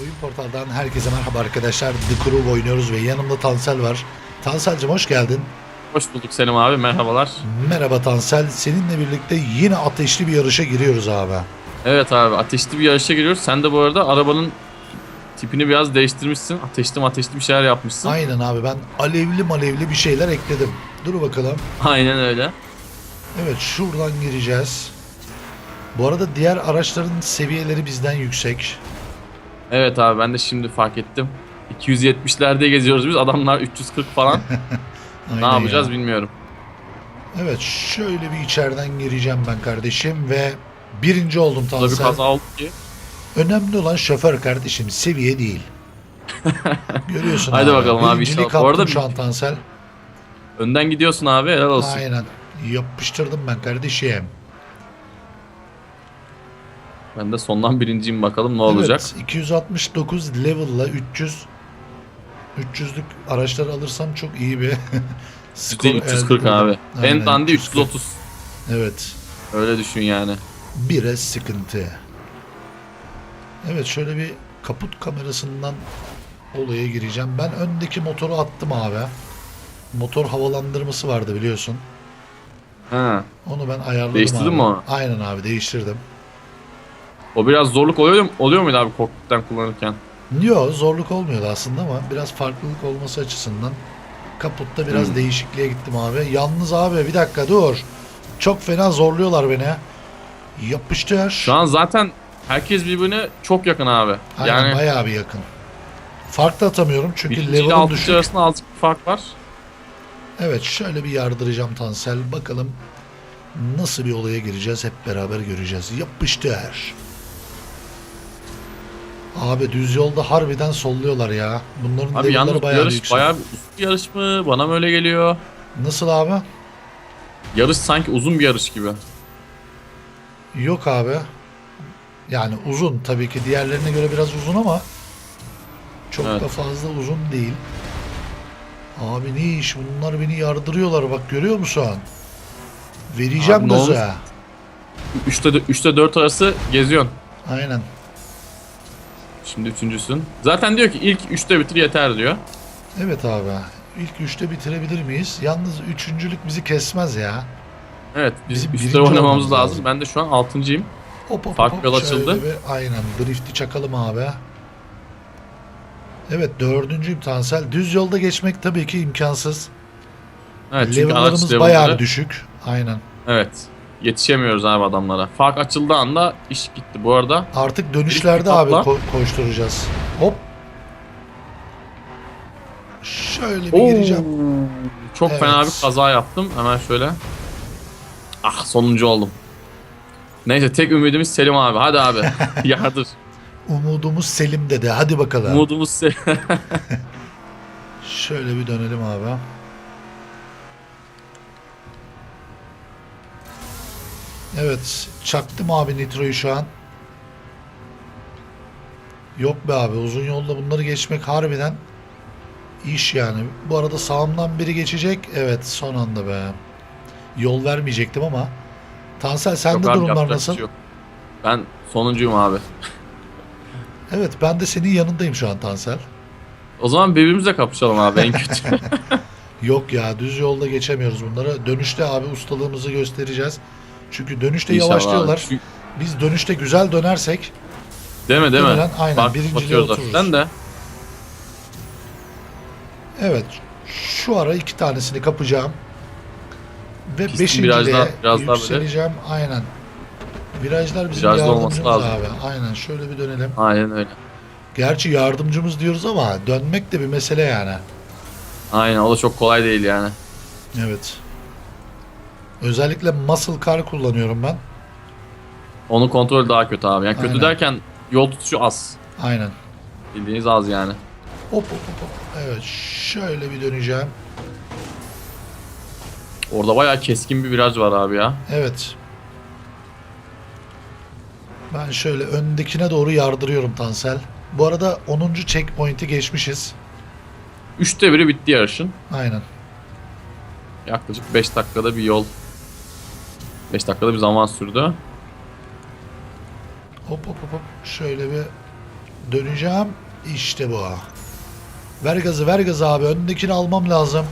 Oyun portaldan herkese merhaba arkadaşlar. The Crew oynuyoruz ve yanımda Tansel var. Tansel'cim hoş geldin. Hoş bulduk Selim abi merhabalar. Merhaba Tansel. Seninle birlikte yine ateşli bir yarışa giriyoruz abi. Evet abi ateşli bir yarışa giriyoruz. Sen de bu arada arabanın tipini biraz değiştirmişsin. Ateşli ateşli bir şeyler yapmışsın. Aynen abi ben alevli malevli bir şeyler ekledim. Dur bakalım. Aynen öyle. Evet şuradan gireceğiz. Bu arada diğer araçların seviyeleri bizden yüksek. Evet abi ben de şimdi fark ettim. 270'lerde geziyoruz biz. Adamlar 340 falan. Ne yapacağız ya. bilmiyorum. Evet şöyle bir içeriden gireceğim ben kardeşim ve birinci oldum Tansel. kaza oldu ki. Önemli olan şoför kardeşim seviye değil. Görüyorsun Hadi abi. bakalım abi, inşallah. Bu arada şu an Tansel. Önden gidiyorsun abi helal olsun. Aynen. Yapıştırdım ben kardeşim. Ben de sondan birinciyim bakalım ne olacak. Evet, 269 level'la 300 300'lük araçlar alırsam çok iyi bir skor %340 elde ederim. abi. Aynen, En dandi 340. 330. Evet. Öyle düşün yani. Biraz sıkıntı. Evet şöyle bir kaput kamerasından olaya gireceğim. Ben öndeki motoru attım abi. Motor havalandırması vardı biliyorsun. Ha. Onu ben ayarladım Değiştirdin abi. mi onu? Aynen abi değiştirdim. O biraz zorluk oluyor, oluyor muydu abi kokpitten kullanırken? Yok zorluk olmuyordu aslında ama biraz farklılık olması açısından kaputta biraz Hmm. değişikliğe gittim abi. Yalnız abi bir dakika dur. Çok fena zorluyorlar beni. Yapıştır. Şu an zaten herkes birbirine çok yakın abi. Aynen yani bayağı bir yakın. Fark da atamıyorum çünkü level'ım düşük. arasında azıcık bir fark var. Evet şöyle bir yardıracağım Tansel. Bakalım nasıl bir olaya gireceğiz hep beraber göreceğiz. Yapıştır. Abi düz yolda harbiden solluyorlar ya. Bunların Abi yalnız bayağı yarış yüksek. bayağı bir yarış mı? Bana mı öyle geliyor? Nasıl abi? Yarış sanki uzun bir yarış gibi. Yok abi. Yani uzun tabii ki diğerlerine göre biraz uzun ama çok Evet. da fazla uzun değil. Abi ne iş bunlar beni yardırıyorlar bak görüyor musun? Vereceğim Abi gaza. 3'te 3'te 4 arası geziyorsun. Aynen. Şimdi üçüncüsün. Zaten diyor ki ilk 3'te bitir yeter diyor. Evet abi. İlk üçte bitirebilir miyiz? Yalnız üçüncülük bizi kesmez ya. Evet biz Bizim 3'te birinci oynamamız olmamız lazım. lazım. Ben de şu an 6.yim. Hop hop Fark hop. yol Şöyle açıldı. bir- aynen. Drift'i çakalım abi. Evet dördüncüyüm Tansel. Düz yolda geçmek tabii ki imkansız. Evet çünkü araç Level'larımız level'ları- bayağı düşük. Aynen. Evet. Yetişemiyoruz abi adamlara. Fark açıldığı anda iş gitti. Bu arada Artık dönüşlerde abi ko- koşturacağız. Hop. Şöyle bir Oo, gireceğim. Çok Evet. fena bir kaza yaptım. Hemen şöyle. Ah sonuncu oldum. Neyse tek ümidimiz Selim abi. Hadi abi. Yardır. Umudumuz Selim dedi. Hadi bakalım. Umudumuz Selim. Şöyle bir dönelim abi. Evet. Çaktım abi Nitro'yu şu an. Yok be abi. Uzun yolda bunları geçmek harbiden iş yani. Bu arada sağımdan biri geçecek. Evet son anda be. Yol vermeyecektim ama. Tansel Yok abi, durumlar nasıl? şey yok. Ben sonuncuyum abi. Evet ben de senin yanındayım şu an Tansel. O zaman birbirimizle kapışalım abi en kötü. Yok ya düz yolda geçemiyoruz bunları. Dönüşte abi ustalığımızı göstereceğiz. Çünkü dönüşte İnşallah yavaşlıyorlar. abi. Biz dönüşte güzel dönersek Değil mi değil mi? Aynen, Fark birinciliğe otururuz. hafiften de. evet şu ara iki tanesini kapacağım. Ve Pistin beşinciliğe biraz daha böyle- yükseleceğim. Aynen. Virajlar bizim olması yardımcımız lazım. abi. Aynen şöyle bir dönelim. Aynen öyle. Gerçi yardımcımız diyoruz ama dönmek de bir mesele yani. Aynen o da çok kolay değil yani. Evet. Özellikle muscle car kullanıyorum ben. Onun kontrolü daha kötü abi. Yani kötü Aynen. derken yol tutuşu az. Aynen. Bildiğiniz az yani. Hop hop hop hop. Evet şöyle bir döneceğim. Orada bayağı keskin bir viraj var abi ya. Evet. Ben şöyle öndekine doğru yardırıyorum Tansel. Bu arada 10. checkpoint'i geçmişiz. Üçte biri bitti yarışın. Aynen. Yaklaşık 5 dakikada bir yol. 5 dakikada bir zaman sürdü. Hop hop hop hop. Şöyle bir döneceğim. İşte bu. Ver gazı ver gazı abi. Öndekini almam lazım.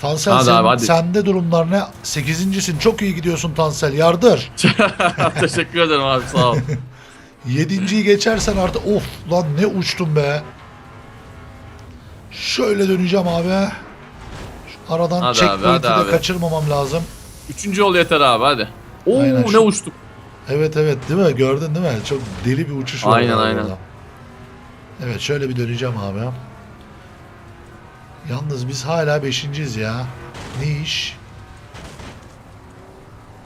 Tansel Hadi sen- abi, hadi. sende durumlar ne? Sekizincisin. Çok iyi gidiyorsun Tansel. Yardır. Teşekkür ederim abi sağ ol. Yedinciyi geçersen artık of lan ne uçtum be. Şöyle döneceğim abi. Şu aradan Hadi hadi de abi. kaçırmamam lazım. Üçüncü yol yeter abi hadi. Oo Aynen ne şu- uçtuk. Evet evet değil mi? Gördün değil mi? Çok deli bir uçuş var. Aynen, aynen. Evet şöyle bir döneceğim abi. Yalnız biz hala beşinciyiz ya. Ne iş?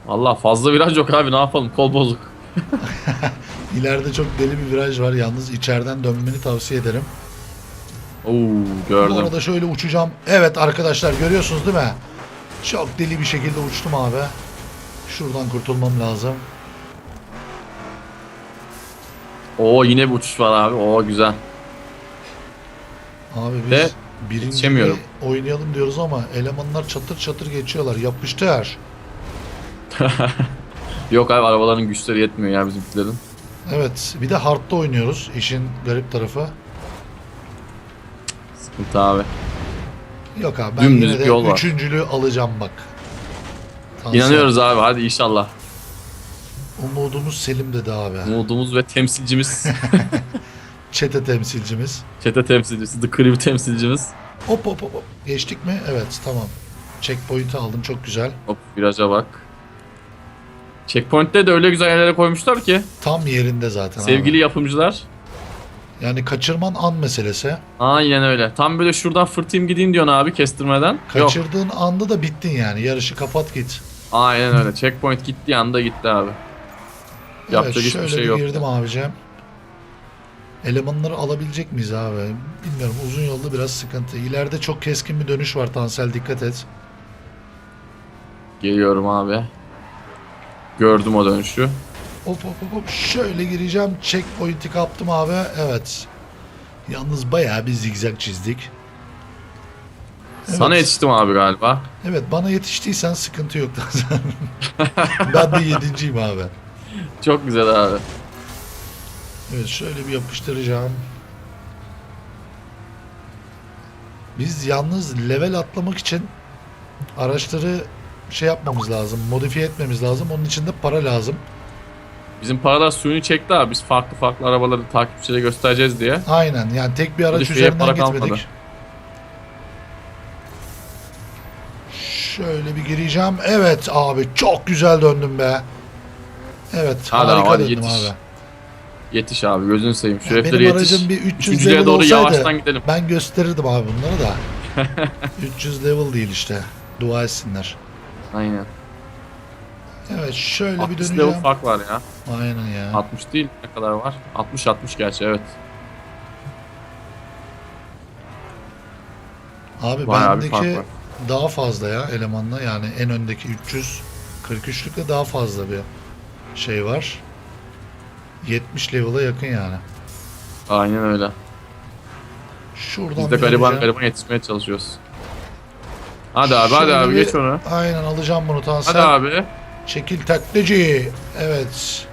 Allah fazla viraj yok abi ne yapalım kol bozuk. İleride çok deli bir viraj var. Yalnız içeriden dönmeni tavsiye ederim. Oo Bu gördüm. arada şöyle uçacağım. Evet arkadaşlar görüyorsunuz değil mi? Çok deli bir şekilde uçtum abi. Şuradan kurtulmam lazım. Oo yine bir uçuş var abi. Oo güzel. Abi biz Ve birinci oynayalım diyoruz ama elemanlar çatır çatır geçiyorlar. Yapıştır. Yok abi arabaların güçleri yetmiyor ya bizimkilerin. Evet bir de hardta oynuyoruz. İşin garip tarafı. Sıkıntı abi. Yok abi ben Dümdüz yine de bir yol var. üçüncülüğü alacağım bak. Tansel, İnanıyoruz abi hadi inşallah. Umudumuz Selim dedi abi. Umudumuz ve temsilcimiz. Çete temsilcimiz. Çete temsilcisi, The Crew temsilcimiz. Hop hop hop hop. Geçtik mi? Evet tamam. Checkpoint'i aldım çok güzel. Hop viraja bak. Checkpoint'te de öyle güzel yerlere koymuşlar ki. Tam yerinde zaten Sevgili abi. yapımcılar. Yani kaçırman an meselesi. Aynen öyle. Tam böyle şuradan fırtayım gideyim diyorsun abi kestirmeden. Yok. Kaçırdığın anda da bittin yani. Yarışı kapat git. Aynen öyle. Checkpoint gittiği anda gitti abi. Yapacak evet hiçbir şey yok. girdim abicim. Elemanları alabilecek miyiz abi? Bilmiyorum uzun yolda biraz sıkıntı. İleride çok keskin bir dönüş var Tansel dikkat et. Geliyorum abi. Gördüm o dönüşü. Hop hop hop hop şöyle gireceğim. Checkpoint'i kaptım abi. Evet. Yalnız bayağı bir zigzag çizdik. Evet. Sana yetiştim abi galiba. Evet bana yetiştiysen sıkıntı yok Tansel. ben de yedinciyim abi. Çok güzel abi. Evet şöyle bir yapıştıracağım. Biz yalnız level atlamak için araçları şey yapmamız lazım, modifiye etmemiz lazım. Onun için de para lazım. Bizim paralar suyunu çekti abi. Biz farklı farklı arabaları takipçilere göstereceğiz diye. Aynen yani tek bir araç Modifiye üzerinden para gitmedik. kalmadı. Şöyle bir gireceğim. Evet abi çok güzel döndüm be. Evet Hadi harika abi, döndüm yetiş. abi. Yetiş abi gözünü seveyim. Şu Ya heriflere benim yetiş. aracım bir 300 Üçüncülüğe level doğru olsaydı yavaştan gidelim. ben gösterirdim abi bunları da. 300 level değil işte. Dua etsinler. Aynen. Evet şöyle bir 60 döneceğim. level fark var ya. Aynen ya. 60 değil ne kadar var? 60 60 gerçi evet. Abi Bayağı bir fark bendeki var. daha fazla ya elemanla yani en öndeki 343'lükte daha fazla bir şey var. 70 level'a yakın yani. Aynen öyle. Şuradan Biz de bir gariban gariban yetişmeye çalışıyoruz. Hadi abi hadi Şöyle abi bir- geç onu. Aynen alacağım bunu Tansel. Hadi abi. Çekil taklacı. Evet.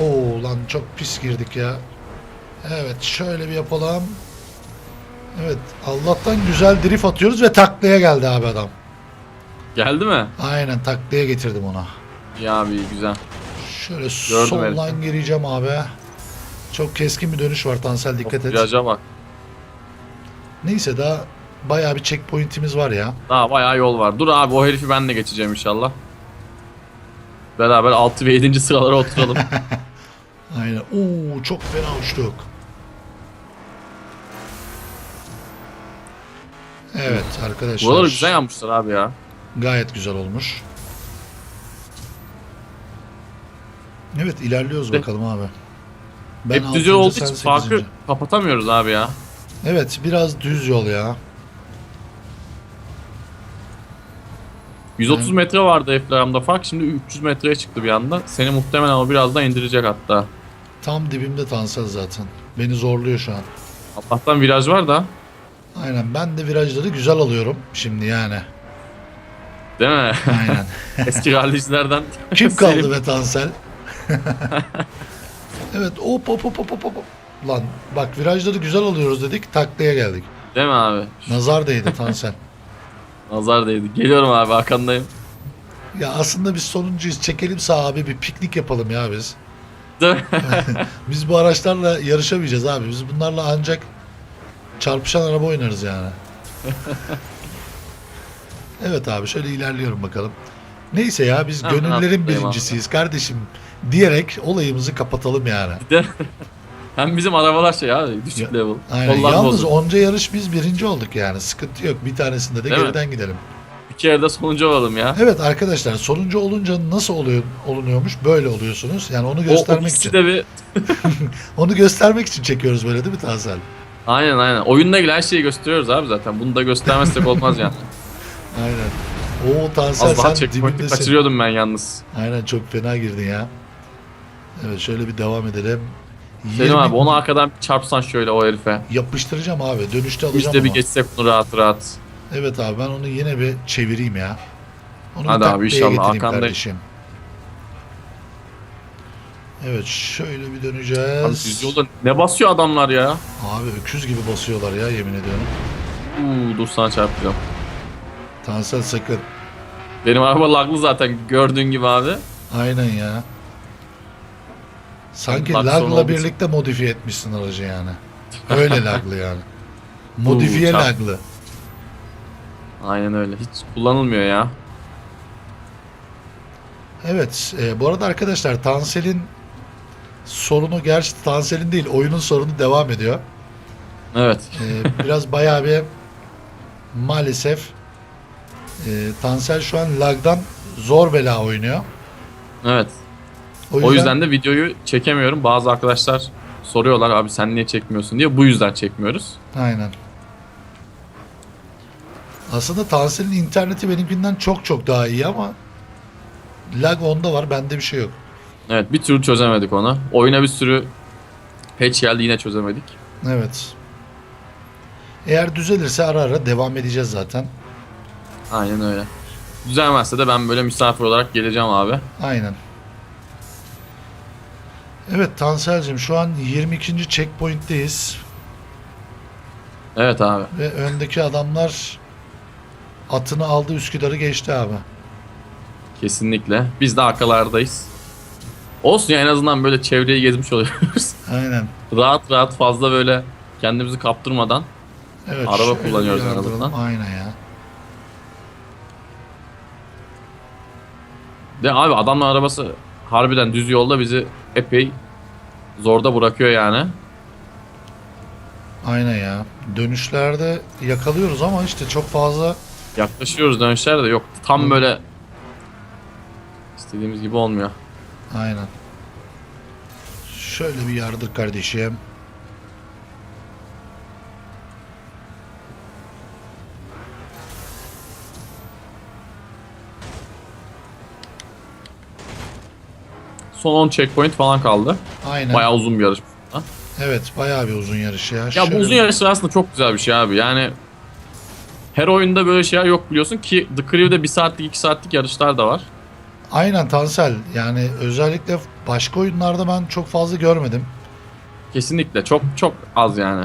Oo lan çok pis girdik ya. Evet şöyle bir yapalım. Evet Allah'tan güzel drift atıyoruz ve taklaya geldi abi adam. Geldi mi? Aynen taklaya getirdim ona. İyi abi güzel. Şöyle Gördüm soldan herifi. gireceğim abi. Çok keskin bir dönüş var Tansel dikkat et. Viraja bak. Neyse daha bayağı bir checkpoint'imiz var ya. Daha bayağı yol var. Dur abi o herifi ben de geçeceğim inşallah. Beraber 6 ve 7. sıralara oturalım. Aynen. Oo çok fena uçtuk. Evet arkadaşlar. Buraları güzel yapmışlar abi ya. Gayet güzel olmuş. Evet ilerliyoruz De- bakalım abi. Hep düz altıncı, yol olduğu sen için farkı sekizinci. kapatamıyoruz abi ya. Evet biraz düz yol ya. 130 Evet. metre vardı Eflaram'da fark. Şimdi 300 metreye çıktı bir anda. Seni muhtemelen o biraz daha indirecek hatta. Tam dibimde Tansel zaten. Beni zorluyor şu an. Allah'tan viraj var da. Aynen ben de virajları güzel alıyorum şimdi yani. Değil mi? Aynen. Eski rallicilerden. Kim kaldı be Tansel? evet hop hop hop hop hop. Lan bak virajları güzel alıyoruz dedik taklaya geldik. Değil mi abi? Nazar değdi Tansel. Nazar değdi. Geliyorum abi arkandayım. ya aslında biz sonuncuyuz. Çekelim sağa abi bir piknik yapalım ya biz. Değil mi? Biz bu araçlarla yarışamayacağız abi. Biz bunlarla ancak çarpışan araba oynarız yani. evet abi şöyle ilerliyorum bakalım. Neyse ya biz Ha, gönüllerin abi. birincisiyiz kardeşim diyerek olayımızı kapatalım yani. Hem bizim arabalar şey abi düşük level. Aynen. Kollar Yalnız bozuk. onca yarış biz birinci olduk yani. Sıkıntı yok. Bir tanesinde de Değil mi? geriden gidelim. Bir kere de sonuncu olalım ya. Evet arkadaşlar sonuncu olunca nasıl oluyor olunuyormuş? Böyle oluyorsunuz. Yani onu O, o göstermek ikisi için. de bir... Onu göstermek için çekiyoruz böyle değil mi Tansel? Aynen aynen. Oyunla ilgili her şeyi gösteriyoruz abi zaten. Bunu da göstermezsek olmaz yani. Aynen. Oo Tansel sen dibindesin. kaçırıyordum ben yalnız. Aynen çok fena girdin ya. Evet şöyle bir devam edelim. Selim 20 abi onu arkadan bir çarpsan şöyle o herife. Yapıştıracağım abi. Dönüşte Biz alacağım de bir ama. geçsek bunu rahat rahat. Evet abi ben onu yine bir çevireyim ya. Onu Hadi abi, taklaya inşallah getireyim kardeşim. Evet şöyle bir Abi döneceğiz. düz yolda ne basıyor adamlar ya? Abi öküz gibi basıyorlar ya yemin ediyorum. Uuu dur sana çarpacağım. Tansel sakın. Benim araba laglı zaten gördüğün gibi abi. Aynen ya. Sanki lagla birlikte modifiye etmişsin aracı yani. Öyle laglı yani. Modifiye laglı. Aynen öyle. Hiç kullanılmıyor ya. Evet. e, bu arada arkadaşlar Tansel'in sorunu gerçi Tansel'in değil oyunun sorunu devam ediyor. Evet. E, biraz bayağı bir maalesef e, Tansel şu an lagdan zor bela oynuyor. Evet. O yüzden de videoyu çekemiyorum. Bazı arkadaşlar soruyorlar abi sen niye çekmiyorsun diye. Bu yüzden çekmiyoruz. Aynen. Aslında Tansel'in interneti benimkinden çok çok daha iyi ama lag onda var bende bir şey yok. Evet bir türlü çözemedik onu. Oyuna bir sürü patch geldi yine çözemedik. Evet. Eğer düzelirse ara ara devam edeceğiz zaten. Aynen öyle. Düzelmezse de ben böyle misafir olarak geleceğim abi. Aynen. Evet Tansel'cim şu an 22. checkpoint'teyiz Evet abi. ve öndeki adamlar atını aldı Üsküdar'ı geçti abi. Kesinlikle. Biz de arkalardayız. Olsun ya en azından böyle çevreyi gezmiş oluyoruz. Aynen. rahat rahat fazla böyle kendimizi kaptırmadan. Evet. Araba kullanıyoruz en azından. Aynen ya. De abi adamın arabası harbiden düz yolda bizi epey zorda bırakıyor yani. Aynen ya. Dönüşlerde yakalıyoruz ama işte çok fazla Yaklaşıyoruz dönüşler de yok. Tam Hı. böyle istediğimiz gibi olmuyor. aynen. Şöyle bir yardır kardeşim. Son 10 checkpoint falan kaldı. Aynen. Bayağı uzun bir yarış. Evet bayağı bir uzun yarış ya. Ya bu Şöyle- uzun yarışlar aslında çok güzel bir şey abi. Yani her oyunda böyle şeyler yok biliyorsun ki The Crew'de 1 saatlik 2 saatlik yarışlar da var. Aynen Tansel. Yani özellikle başka oyunlarda ben çok fazla görmedim. Kesinlikle çok çok az yani.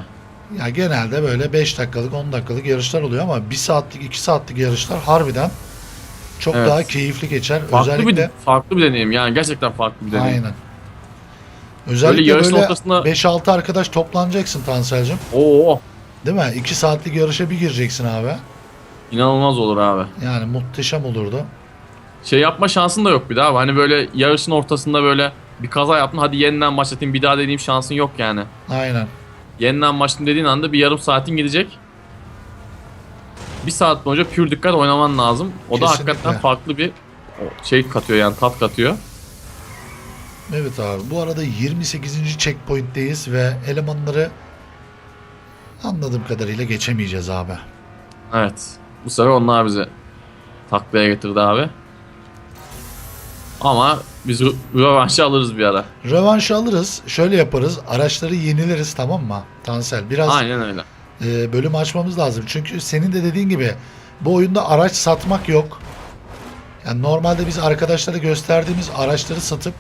Ya genelde böyle 5 dakikalık 10 dakikalık yarışlar oluyor ama 1 saatlik 2 saatlik yarışlar harbiden çok Evet. daha keyifli geçer. Farklı özellikle bir farklı bir deneyim yani gerçekten farklı bir deneyim. aynen. Özellikle yarışın böyle ortasına- 5-6 arkadaş toplanacaksın Tansel'cim. Oo Değil mi? 2 saatlik yarışa bir gireceksin abi. inanılmaz olur abi. Yani muhteşem olurdu. Şey yapma şansın da yok bir daha abi. Hani böyle yarışın ortasında böyle bir kaza yaptın hadi yeniden başlatayım bir daha dediğim şansın yok yani. Aynen. Yeniden başlayayım dediğin anda bir yarım saatin gidecek. Bir saat boyunca pür dikkat oynaman lazım. O da Kesinlikle. hakikaten farklı bir şey katıyor yani tat katıyor. Evet abi. Bu arada 28. checkpoint'teyiz ve elemanları anladığım kadarıyla geçemeyeceğiz abi. Evet. Bu sefer onlar bizi taklaya getirdi abi. Ama biz rö- rövanşı alırız bir ara. Rövanşı alırız. Şöyle yaparız. Araçları yenileriz tamam mı? Tansel. Biraz Aynen öyle. E, bölüm açmamız lazım. Çünkü senin de dediğin gibi bu oyunda araç satmak yok. Yani normalde biz arkadaşlara gösterdiğimiz araçları satıp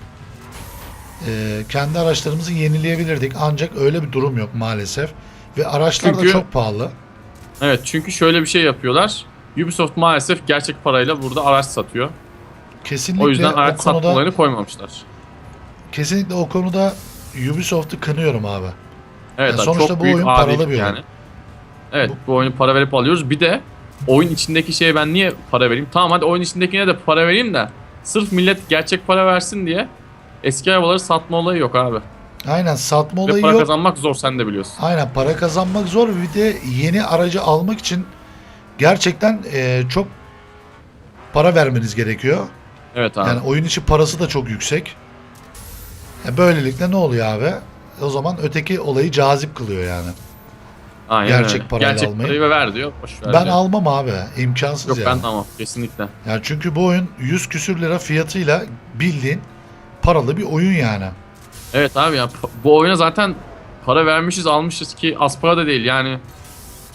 e, kendi araçlarımızı yenileyebilirdik. Ancak öyle bir durum yok maalesef. Ve araçlar da Çünkü- çok pahalı. Evet çünkü şöyle bir şey yapıyorlar. Ubisoft maalesef gerçek parayla burada araç satıyor. Kesinlikle O yüzden o araç satma konuda olayını koymamışlar. kesinlikle o konuda Ubisoft'u kınıyorum abi. Evet Yani abi, sonuçta çok bu büyük oyun paralı bir oyun. Evet bu oyunu para verip alıyoruz. Bir de oyun içindeki şeye ben niye para vereyim? Tamam hadi oyun içindekine de para vereyim de sırf millet gerçek para versin diye eski arabaları satma olayı yok abi. Aynen satma Ve olayı para yok. kazanmak zor sen de biliyorsun. Aynen para kazanmak zor bir de yeni aracı almak için gerçekten e, çok para vermeniz gerekiyor. Evet abi. Yani oyun içi parası da çok yüksek. E, böylelikle ne oluyor abi? O zaman öteki olayı cazip kılıyor yani. Aynen gerçek öyle. parayla gerçek almayı. parayı ve ver diyor. Boş ver Ben diyor. almam abi. İmkansız Yok yani. ben tamam kesinlikle. Yani çünkü bu oyun 100 küsür lira fiyatıyla bildiğin paralı bir oyun yani. Evet abi ya bu oyuna zaten para vermişiz almışız ki az para da değil yani.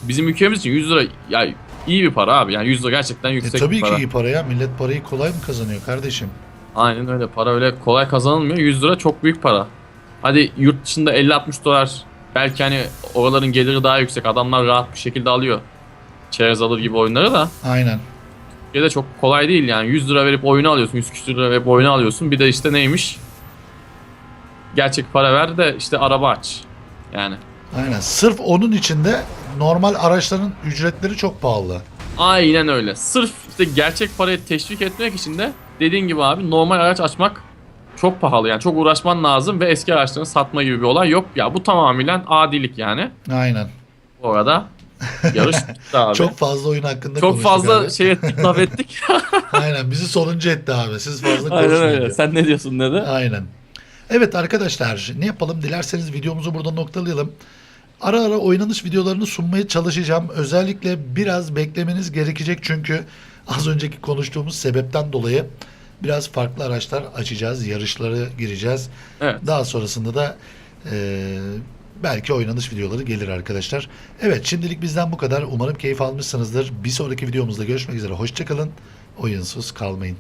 Bizim ülkemiz için 100 lira ya iyi bir para abi yani 100 lira gerçekten E, yüksek tabii bir para. ki iyi para ya. Millet parayı kolay mı kazanıyor kardeşim? Aynen öyle para öyle kolay kazanılmıyor 100 lira çok büyük para. Hadi yurt dışında 50-60 dolar belki hani oraların geliri daha yüksek adamlar rahat bir şekilde alıyor. Çerez alır gibi oyunları da Aynen. Türkiye'de çok kolay değil yani 100 lira verip oyunu alıyorsun 100 küsür lira verip oyunu alıyorsun bir de işte neymiş gerçek para ver de işte araba aç yani. Aynen. Sırf onun içinde normal araçların ücretleri çok pahalı. Aynen öyle. Sırf işte gerçek parayı teşvik etmek için de dediğin gibi abi normal araç açmak çok pahalı yani çok uğraşman lazım ve eski araçlarını satma gibi bir olay yok. Ya bu tamamen adilik yani. Aynen. Bu arada yarış bitti abi. Çok fazla oyun hakkında çok fazla abi. şey ettik laf ettik. Aynen bizi sonuncu etti abi. Siz fazla Aynen öyle. diyor. Sen ne diyorsun dedi. Aynen. Evet arkadaşlar ne yapalım dilerseniz videomuzu burada noktalayalım. Ara ara oynanış videolarını sunmaya çalışacağım. Özellikle biraz beklemeniz gerekecek çünkü az önceki konuştuğumuz sebepten dolayı biraz farklı araçlar açacağız. Yarışları gireceğiz. Evet. Daha sonrasında da eee, belki oynanış videoları gelir arkadaşlar. Evet şimdilik bizden bu kadar. Umarım keyif almışsınızdır. Bir sonraki videomuzda görüşmek üzere. Hoşçakalın. Oyunsuz kalmayın.